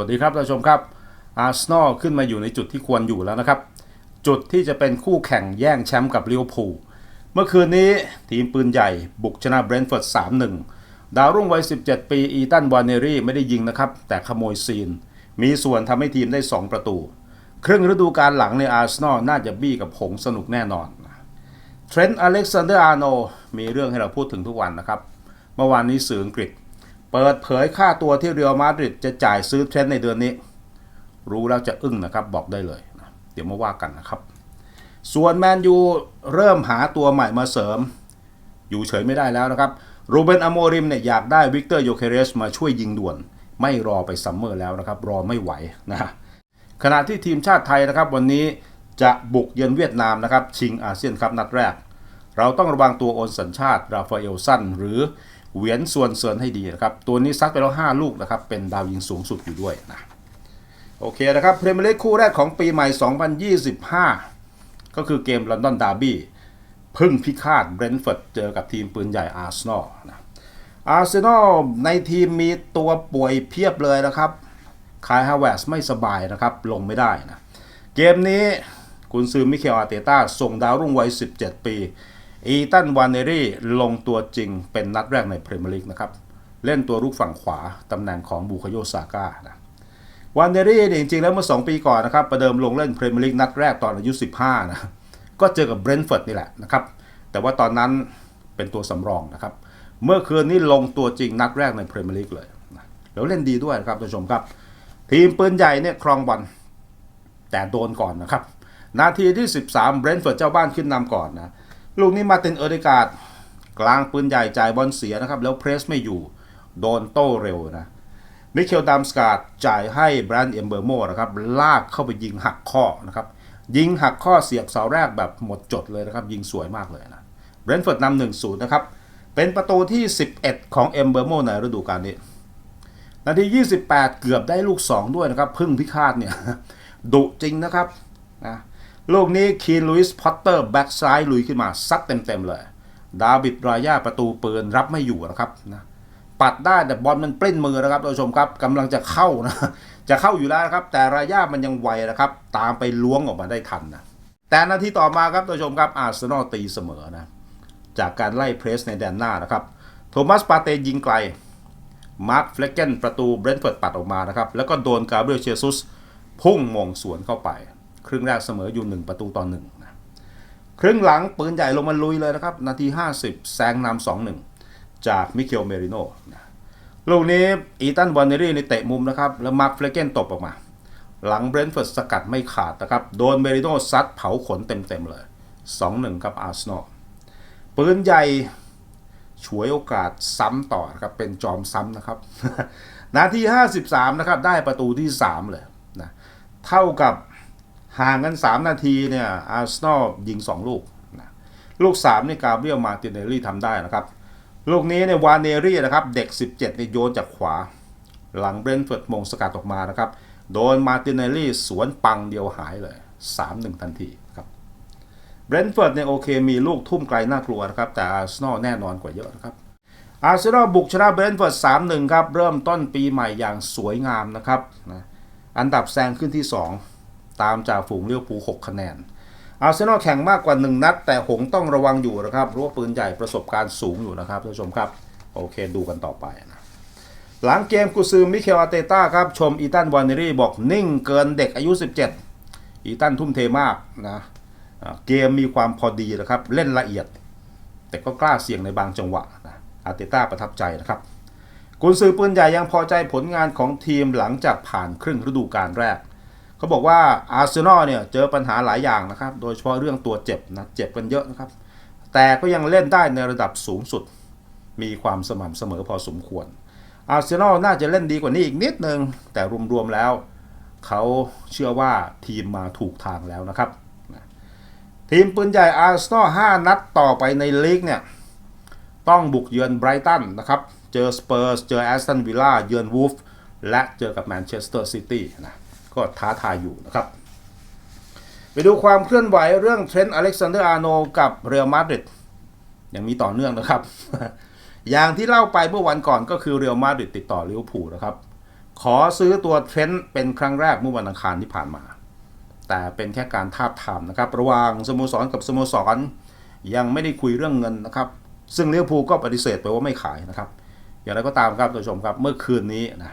วัสดีครับท่านผู้ชมครับอาร์เซนอลขึ้นมาอยู่ในจุดที่ควรอยู่แล้วนะครับ จุดที่จะเป็นคู่แข่งแย่งแชมป์กับลิเวอร์พูลเมื่อคืนนี้ทีมปืนใหญ่บุกชนะเบรนท์ฟอร์ด3-1 ดาวรุ่งวัย 17 ปีอีตันวานเนรี่ไม่ได้ยิงนะครับ แต่ขโมยซีน มีส่วนทำให้ทีมได้ 2 ประตู ครึ่งฤดูกาลหลังในอาร์เซนอลน่าจะบี้กับหงสนุกแน่นอนเทรนต์อเล็กซานเดอร์อาร์โนมีเรื่องให้เราพูดถึงทุกวันนะครับ เมื่อวานนี้สื่ออังกฤษ เปิดเผยค่าตัวที่เรอัลมาดริดจะจ่ายซื้อเทรนต์ในเดือนนี้ รู้แล้วจะอึ้งนะครับบอกได้เลยนะเดี๋ยวมาว่ากันนะครับ ส่วนแมนยูเริ่มหาตัวใหม่มาเสริม อยู่เฉยไม่ได้แล้วนะครับรูเบนอโมริมเนี่ยอยากได้วิกเตอร์โยเคเรสมาช่วยยิงด่วน ไม่รอไปซัมเมอร์แล้วนะครับรอไม่ไหวนะขณะที่ทีมชาติไทยนะครับวันนี้จะบุกเยือนเวียดนามนะครับชิงอาเซียนคัพนัดแรก เราต้องระวังตัวโอนสัญชาติราฟาเอลสันหรือ เหวียนส่วนเซินให้ดีนะครับ ตัวนี้ซักไปแล้ว5ลูกนะครับ เป็นดาวยิงสูงสุดอยู่ด้วยนะ โอเคนะครับพรีเมียร์ลีกคู่แรกของปีใหม่ 2025 ก็คือเกมลอนดอนดาร์บี้พึ่งพิฆาตเบรนท์ฟอร์ดเจอกับทีมปืนใหญ่อาร์เซนอลนะอาร์เซนอลในทีมมีตัวป่วยเพียบเลยนะครับคายฮาวเวสไม่สบายนะครับ ลงไม่ได้นะ เกมนี้คุณซือมิเคลอาเตต้าส่งดาวรุ่งวัย 17 ปี อีตันวานเนรี่ลงตัวจริงเป็นนัดแรกในพรีเมียร์ลีกนะครับ เล่นตัวรุกฝั่งขวาตำแหน่งของบูคาโยซาก้านะวานเนรี่เนี่ยจริงๆแล้วเมื่อ 2 ปีก่อนนะครับ ประเดิมลงเล่นพรีเมียร์ลีกนัดแรกตอนอายุ 15 นะ ก็เจอกับเบรนท์ฟอร์ดนี่แหละนะครับ แต่ว่าตอนนั้นเป็นตัวสำรองนะครับ เมื่อคืนนี้ลงตัวจริงนัดแรกในพรีเมียร์ลีกเลยนะแล้วเล่นดีด้วยนะครับท่านผู้ชมครับ ทีมปืนใหญ่เนี่ยครองบอลแต่โดนก่อนนะครับ นาทีที่ 13เบรนท์ฟอร์ดเจ้าบ้านขึ้นนำก่อนนะ ลูกนี้มาตินเออร์ดิการ์ดกลางปืนใหญ่จ่ายบอลเสียนะครับ แล้วเพรสไม่อยู่ โดนโต้เร็วนะมิเคลดัมสกาดจ่ายให้แบรนด์เอมเบอร์โมนะครับลากเข้าไปยิงหักข้อนะครับยิงหักข้อเสียบเสาแรกแบบหมดจดเลยนะครับ ยิงสวยมากเลยนะเบรนท์ฟอร์ดนำหนึ่งศูนย์นะครับ เป็นประตูที่ 11 ของเอมเบอร์โมในฤดูกาลนี้ นาที 28 เกือบได้ลูก 2 ด้วยนะครับ พึ่งพิฆาตเนี่ยดุจริงนะครับนะ ลูกนี้คีนลุยส์พอตเตอร์แบ็กซ้ายลุยขึ้นมาซัดเต็มๆเลย ดาวิดรายาประตูปืนรับไม่อยู่นะครับนะปัดได้แต่บอลมันปลิ้นมือนะครับท่านผู้ชมครับกำลังจะเข้านะจะเข้าอยู่แล้วนะครับ แต่รายามันยังไวนะครับ ตามไปล้วงออกมาได้ทันนะแต่นาทีต่อมาครับท่านผู้ชมครับอาร์เซนอลตีเสมอนะจากการไล่เพรสในแดนหน้านะครับโทมัสปาเตยิงไกลมาร์คเฟลเกนประตูเบรนท์ฟอร์ดปัดออกมานะครับแล้วก็โดนกาเบรียลเชซุสพุ่งมองสวนเข้าไป ครึ่งแรกเสมออยู่ 1 ประตูต่อหนึ่งนะครึ่งหลังปืนใหญ่ลงมาลุยเลยนะครับ นาที 50 แซงนำ2-1 จากมิเคลเมริโนนะลูกนี้อีตันวานเนรี่ในเตะมุมนะครับ แล้วมาร์คเฟลเกนตบออกมา หลังเบรนท์ฟอร์ดสกัดไม่ขาดนะครับ โดนเมริโนซัดเผาขนเต็มๆเลย 2-1 กับอาร์เซนอลปืนใหญ่ฉวยโอกาสซ้ำต่อครับเป็นจอมซ้ำนะครับนาที 53 นะครับ ได้ประตูที่ 3 เลยนะเท่ากับ ห่างกัน 3 นาทีเนี่ยอาร์เซนอลยิง 2 ลูกนะลูก3นี่กาเบรียลมาตินเนลลี่ทำได้นะครับ ลูกนี้เนี่ยวานเนรี่นะครับ เด็ก 17เนี่ยโยนจากขวา หลังเบรนท์ฟอร์ดมงสกัดออกมานะครับ โดนมาตินเนลลี่สวนปังเดียวหายเลย 3-1 ทันทีครับเบรนท์ฟอร์ดเนี่ยโอเคมีลูกทุ่มไกลน่ากลัวนะครับ แต่อาร์เซนอลแน่นอนกว่าเยอะนะครับอาร์เซนอลบุกชนะเบรนท์ฟอร์ด3-1 ครับ เริ่มต้นปีใหม่อย่างสวยงามนะครับนะอันดับแซงขึ้นที่ 2 ตามจากฝูงเลี้ยวปูล6คะแนน อาร์เซนอลแข่งมากกว่า 1 นัด แต่หงต้องระวังอยู่นะครับเพราะว่าปืนใหญ่ประสบการณ์สูงอยู่นะครับท่านผู้ชมครับโอเคดูกันต่อไปนะหลังเกมกุซือมิเคลอาเตต้าครับชมอีตันวานเนรี่บอกนิ่งเกินเด็กอายุ 17 อีตันทุ่มเทมากนะเกมมีความพอดีนะครับเล่นละเอียด แต่ก็กล้าเสี่ยงในบางจังหวะนะอาเตต้าประทับใจนะครับกุนซือปืนใหญ่ยังพอใจผลงานของทีมหลังจากผ่านครึ่งฤดูกาลแรก เขาบอกว่าอาร์เซนอลเนี่ยเจอปัญหาหลายอย่างนะครับ โดยเฉพาะเรื่องตัวเจ็บนะ เจ็บกันเยอะนะครับ แต่ก็ยังเล่นได้ในระดับสูงสุด มีความสม่ำเสมอพอสมควร อาร์เซนอลน่าจะเล่นดีกว่านี้อีกนิดนึง แต่รวมๆแล้ว เขาเชื่อว่าทีมมาถูกทางแล้วนะครับ ทีมปืนใหญ่อาร์เซนอล5นัดต่อไปในลีกเนี่ยต้องบุกเยือนไบรตันนะครับ เจอสเปอร์ส เจอแอสตันวิลล่า เยือนวูฟ และเจอกับแมนเชสเตอร์ซิตี้นะ ก็ท้าทายอยู่นะครับ ไปดูความเคลื่อนไหวเรื่องเทรนต์อเล็กซานเดอร์อาร์โนกับเรอัลมาดริดยังมีต่อเนื่องนะครับ อย่างที่เล่าไปเมื่อวันก่อนก็คือเรอัลมาดริดติดต่อลิเวอร์พูลนะครับ ขอซื้อตัวเทรนต์เป็นครั้งแรกเมื่อวันอังคารที่ผ่านมา แต่เป็นแค่การทาบทามนะครับ ระหว่างสโมสรกับสโมสรยังไม่ได้คุยเรื่องเงินนะครับ ซึ่งเลี้ยวภูลก็ปฏิเสธไปว่าไม่ขายนะครับ อย่างไรก็ตามครับท่านผู้ชมครับเมื่อคืนนี้นะ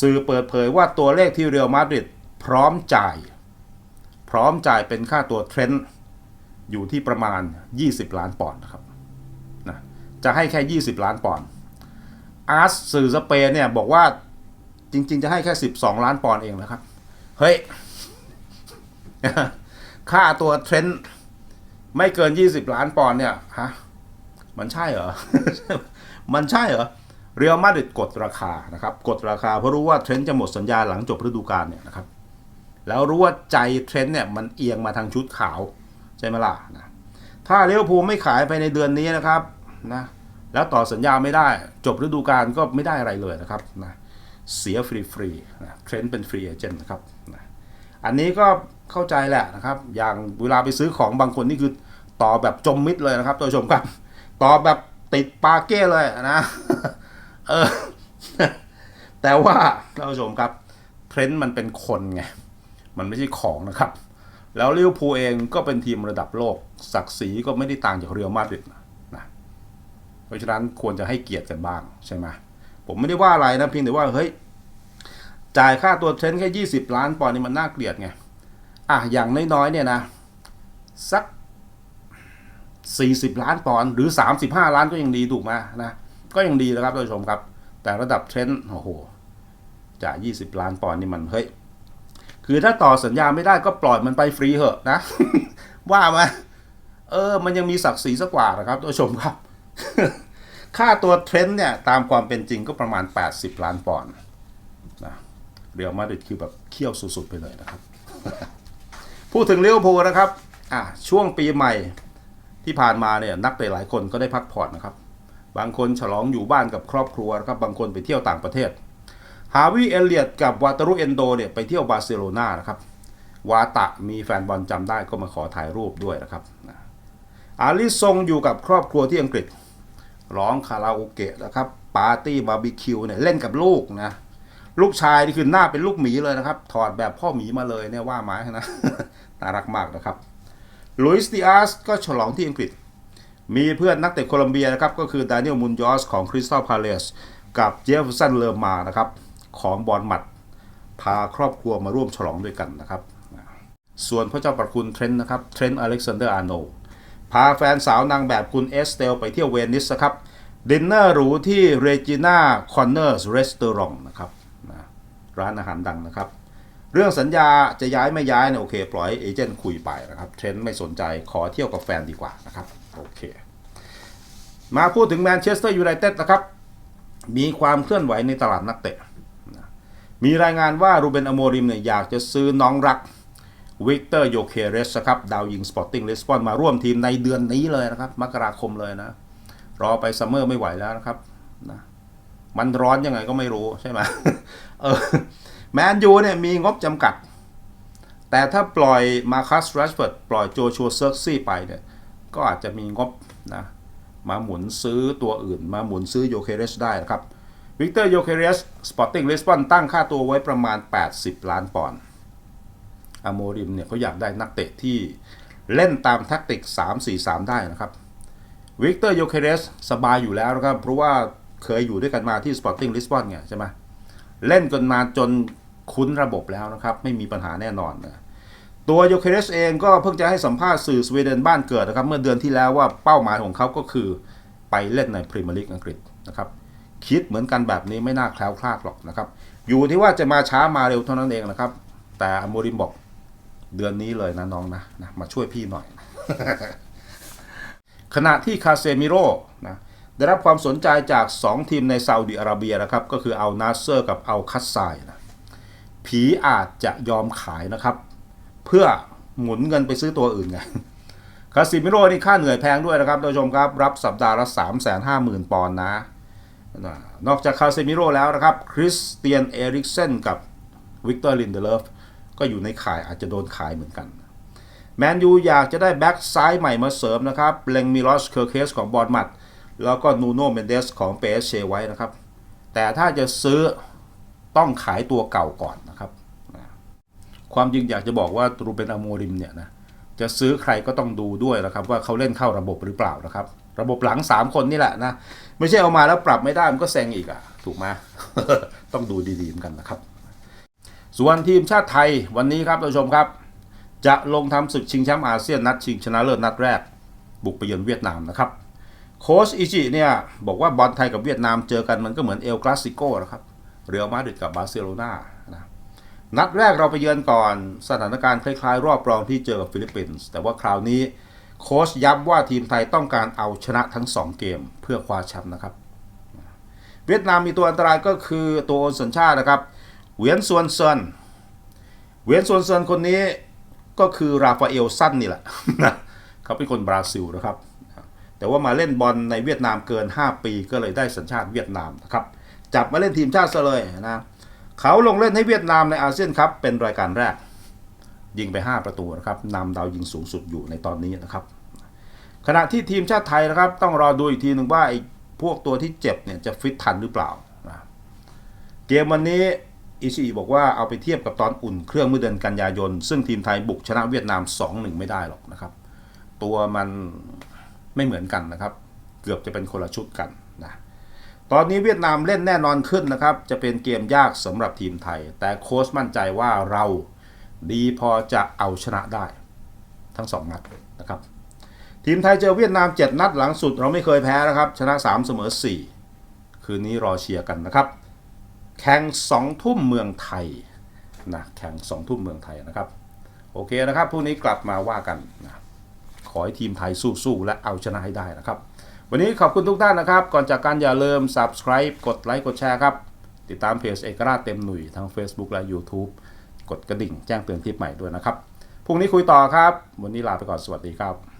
สื่อเปิดเผยว่าตัวเลขที่เรอัลมาดริดพร้อมจ่าย พร้อมจ่ายเป็นค่าตัวเทรนต์อยู่ที่ประมาณ 20 ล้านปอนด์นะครับนะจะให้แค่ 20 ล้านปอนด์อาร์สสื่อสเปนเนี่ยบอกว่าจริง ๆ จะให้แค่ 12 ล้านปอนด์เองนะครับ เฮ้ย ค่าตัวเทรนต์ไม่เกิน 20 ล้านปอนด์เนี่ยฮะมันใช่เหรอ มันใช่เหรอ เรียลมาดริดกดราคานะครับกดราคาเพราะรู้ว่าเทรนต์จะหมดสัญญาหลังจบฤดูกาลเนี่ยนะครับแล้วรู้ว่าใจเทรนต์เนี่ยมันเอียงมาทางชุดขาวใช่ไหมล่ะนะถ้าเลี้ยวภูไม่ขายภายในเดือนนี้นะครับนะแล้วต่อสัญญาไม่ได้จบฤดูกาลก็ไม่ได้อะไรเลยนะครับนะเสียฟรีฟรีๆนะเทรนต์เป็นฟรีเอเจนต์นะครับนะอันนี้ก็เข้าใจแหละนะครับ อย่างเวลาไปซื้อของบางคนนี่คือต่อแบบจมมิดเลยนะครับตัวชมครับ ต่อแบบติดปาเก้เลยนะ เออ แต่ว่าท่านผู้ชมครับเทรนต์มันเป็นคนไง มันไม่ใช่ของนะครับ แล้วลิเวอร์พูลเองก็เป็นทีมระดับโลก ศักดิ์ศรีก็ไม่ได้ต่างจากเรอัลมาดริดนะเพราะฉะนั้นควรจะให้เกียรติกันบ้างใช่ไหมผมไม่ได้ว่าอะไรนะเพียงแต่ว่าเฮ้ยจ่ายค่าตัวเทรนต์แค่ 20 ล้านปอนด์นี่มันน่าเกลียดไง อะ อย่างน้อยๆเนี่ยนะ สัก 40 ล้านปอนด์หรือ 35 ล้านก็ยังดีถูกไหมนะ ก็ยังดีนะครับท่านผู้ชมครับ แต่ระดับเทรนต์โอ้โหจ่าย20 ล้านปอนด์นี่มันเฮ้ยคือถ้าต่อสัญญาไม่ได้ก็ปล่อยมันไปฟรีเหอะนะ ว่ามาเออ มันยังมีศักดิ์ศรีสักกว่านะครับท่านผู้ชมครับ ค่าตัวเทรนด์เนี่ย ตามความเป็นจริงก็ประมาณ 80 ล้านปอนด์นะเรียลมาดริดคือแบบเคี่ยวสุดๆไปเลยนะครับ พูดถึงลิเวพูนะครับ อะช่วงปีใหม่ที่ผ่านมาเนี่ยนักเตะหลายคนก็ได้พักผ่อนนะครับ บางคนฉลองอยู่บ้านกับครอบครัวนะครับบางคนไปเที่ยวต่างประเทศ ฮาวิเอเลียตกับวาตารุเอนโดเนี่ยไปเที่ยวบาร์เซโลนานะครับวาตะมีแฟนบอลจำได้ก็มาขอถ่ายรูปด้วยนะครับอาลิซงอยู่กับครอบครัวที่อังกฤษ ร้องคาราโอเกะนะครับปาร์ตี้บาร์บีคิวเนี่ยเล่นกับลูกนะลูกชายนี่คือหน้าเป็นลูกหมีเลยนะครับ ถอดแบบพ่อหมีมาเลยเนี่ยว่าไม้นะน่ารักมากนะครับลุยส์ดิอาสก็ฉลองที่อังกฤษ มีเพื่อนนักเตะโคลัมเบียนะครับก็คือดานิเอลมุนยอสของคริสตัลพาเลสกับเจฟเฟอร์สันเลอร์มานะครับของบอลหมัด พาครอบครัวมาร่วมฉลองด้วยกันนะครับ ส่วนพระเจ้าประคุณเทรนต์นะครับเทรนต์อเล็กซานเดอร์อาร์โนพาแฟนสาวนางแบบคุณเอสเตลไปเที่ยวเวนิสครับดินเนอร์หรูที่เรจิน่าคอนเนอร์สรีสตอรองนะครับนะร้านอาหารดังนะครับ เรื่องสัญญาจะย้ายไม่ย้ายเนี่ยโอเค ปล่อยเอเจนต์คุยไปนะครับเทรนต์ไม่สนใจขอเที่ยวกับแฟนดีกว่านะครับ โอเค มาพูดถึงแมนเชสเตอร์ยูไนเต็ดนะครับ มีความเคลื่อนไหวในตลาดนักเตะ มีรายงานว่ารูเบนอโมริมเนี่ยอยากจะซื้อน้องรักวิกเตอร์โยเคเรสครับดาวยิงสปอร์ติ้งลิสบอนมาร่วมทีมในเดือนนี้เลยนะครับ มกราคมเลยนะ รอไปซัมเมอร์ไม่ไหวแล้วนะครับนะมันร้อนยังไงก็ไม่รู้ใช่ไหมเออแมนยูเนี่ยมีงบจำกัด แต่ถ้าปล่อยมาคัสแรชเฟิร์ดปล่อยโจชัวเซิร์ซี่ไปเนี่ย ก็อาจจะมีงบนะมาหมุนซื้อตัวอื่น มาหมุนซื้อโยเคเรสได้นะครับวิกเตอร์โยเคเรสสปอร์ติ้งลิสบอนตั้งค่าตัวไว้ประมาณ 80 ล้านปอนด์อโมริมเนี่ยเขาอยากได้นักเตะที่เล่นตามแท็กติก 3-4-3 ได้นะครับวิกเตอร์โยเคเรสสบายอยู่แล้วนะครับ เพราะว่าเคยอยู่ด้วยกันมาที่ Sporting Lisbon ไงใช่ไหมเล่นจนมาจนคุ้นระบบแล้วนะครับ ไม่มีปัญหาแน่นอนนะ ตัวโยเคเรสเองก็เพิ่งจะให้สัมภาษณ์สื่อสวีเดนบ้านเกิดนะครับ เมื่อเดือนที่แล้วว่าเป้าหมายของเขาก็คือไปเล่นในพรีเมียร์ลีกอังกฤษนะครับคิดเหมือนกันแบบนี้ไม่น่าแคล้วคลาดหรอกนะครับ อยู่ที่ว่าจะมาช้ามาเร็วเท่านั้นเองนะครับ แต่อโมริมบอกเดือนนี้เลยนะน้องนะนะมาช่วยพี่หน่อย ขณะที่คาเซมิโร่นะได้รับความสนใจจาก 2 ทีมในซาอุดิอาระเบียนะครับ ก็คืออัลนาเซอร์กับอัลคัสไซนะผีอาจจะยอมขายนะครับ เพื่อหมุนเงินไปซื้อตัวอื่นไงคาซิมิโร่นี่ค่าเหนื่อยแพงด้วยนะครับท่านผู้ชมครับรับสัปดาห์ละ 3 5 0 0 0 0 ปอนด์นะ นอกจากคาเซมิโร่แล้วนะครับคริสเตียนเอริกเซนกับวิกเตอร์ลินเดเลฟก็อยู่ในข่ายอาจจะโดนขายเหมือนกัน แมนยูอยากจะได้แบ็กซ้ายใหม่มาเสริมนะครับเลงมิลอสเคอร์เคสของบอลมัด แล้วก็นูโนเมนเดสของเปเชไว้นะครับ แต่ถ้าจะซื้อต้องขายตัวเก่าก่อนนะครับ ความจริงอยากจะบอกว่ารูเบนอโมริมเนี่ยนะจะซื้อใครก็ต้องดูด้วยนะครับว่าเขาเล่นเข้าระบบหรือเปล่านะครับ ระบบหลัง 3 คนนี่แหละนะ ไม่ใช่เอามาแล้วปรับไม่ได้มันก็แซงอีกอะถูกไหมต้องดูดีๆเหมือนกันนะครับ ส่วนทีมชาติไทยวันนี้ครับท่านผู้ชมครับ จะลงทำศึกชิงแชมป์อาเซียนนัดชิงชนะเลิศนัดแรก บุกไปเยือนเวียดนามนะครับโค้ชอิจิเนี่ยบอกว่าบอลไทยกับเวียดนามเจอกันมันก็เหมือนเอลคลาสสิโกนะครับเรอัลมาดริดกับบาร์เซโลนา นัดแรกเราไปเยือนก่อนสถานการณ์คล้ายๆ รอบรองที่เจอกับฟิลิปปินส์แต่ว่าคราวนี้โค้ชย้ำว่าทีมไทยต้องการเอาชนะทั้ง 2 เกมเพื่อคว้าแชมป์นะครับ เวียดนามมีตัวอันตรายก็คือตัวสัญชาตินะครับ เวียนซวนเซินเวียนซวนเซินคนนี้ก็คือราฟาเอลซันนี่แหละเขาเป็นคนบราซิลนะครับ แต่ว่ามาเล่นบอลในเวียดนามเกิน 5 ปีก็เลยได้สัญชาติเวียดนามนะครับจับมาเล่นทีมชาติซะเลยนะ เขาลงเล่นให้เวียดนามในอาเซียนครับเป็นรายการแรก ยิงไป 5 ประตูนะครับนำดาวยิงสูงสุดอยู่ในตอนนี้นะครับ ขณะที่ทีมชาติไทยนะครับ ต้องรอดูอีกทีหนึ่งว่าไอ้พวกตัวที่เจ็บเนี่ยจะฟิตทันหรือเปล่าเกมวันนี้อิชิอิบอกว่าเอาไปเทียบกับตอนอุ่นเครื่องเมื่อเดือนกันยายน ซึ่งทีมไทยบุกชนะเวียดนาม 2-1 ไม่ได้หรอกนะครับ ตัวมันไม่เหมือนกันนะครับ เกือบจะเป็นคนละชุดกันนะ ตอนนี้เวียดนามเล่นแน่นอนขึ้นนะครับ จะเป็นเกมยากสำหรับทีมไทย แต่โค้ชมั่นใจว่าเราดีพอจะเอาชนะได้ ทั้งสองนัดนะครับ ทีมไทยเจอเวียดนาม 7 นัดหลังสุดเราไม่เคยแพ้นะครับ ชนะ 3 เสมอ 4 คืนนี้รอเชียร์กันนะครับ แข่ง2ทุ่มเมืองไทยนะแข่ง2ทุ่มเมืองไทยนะครับ โอเคนะครับพรุ่งนี้กลับมาว่ากันนะขอให้ทีมไทยสู้ๆและเอาชนะให้ได้นะครับ วันนี้ขอบคุณทุกท่านนะครับ ก่อนจากการอย่าลืม subscribe กดไลค์กดแชร์ครับ ติดตามเพจเอกราชเต็มหนุ่ยทั้ง Facebook และ YouTube กดกระดิ่งแจ้งเตือนคลิปใหม่ด้วยนะครับ พรุ่งนี้คุยต่อครับ วันนี้ลาไปก่อนสวัสดีครับ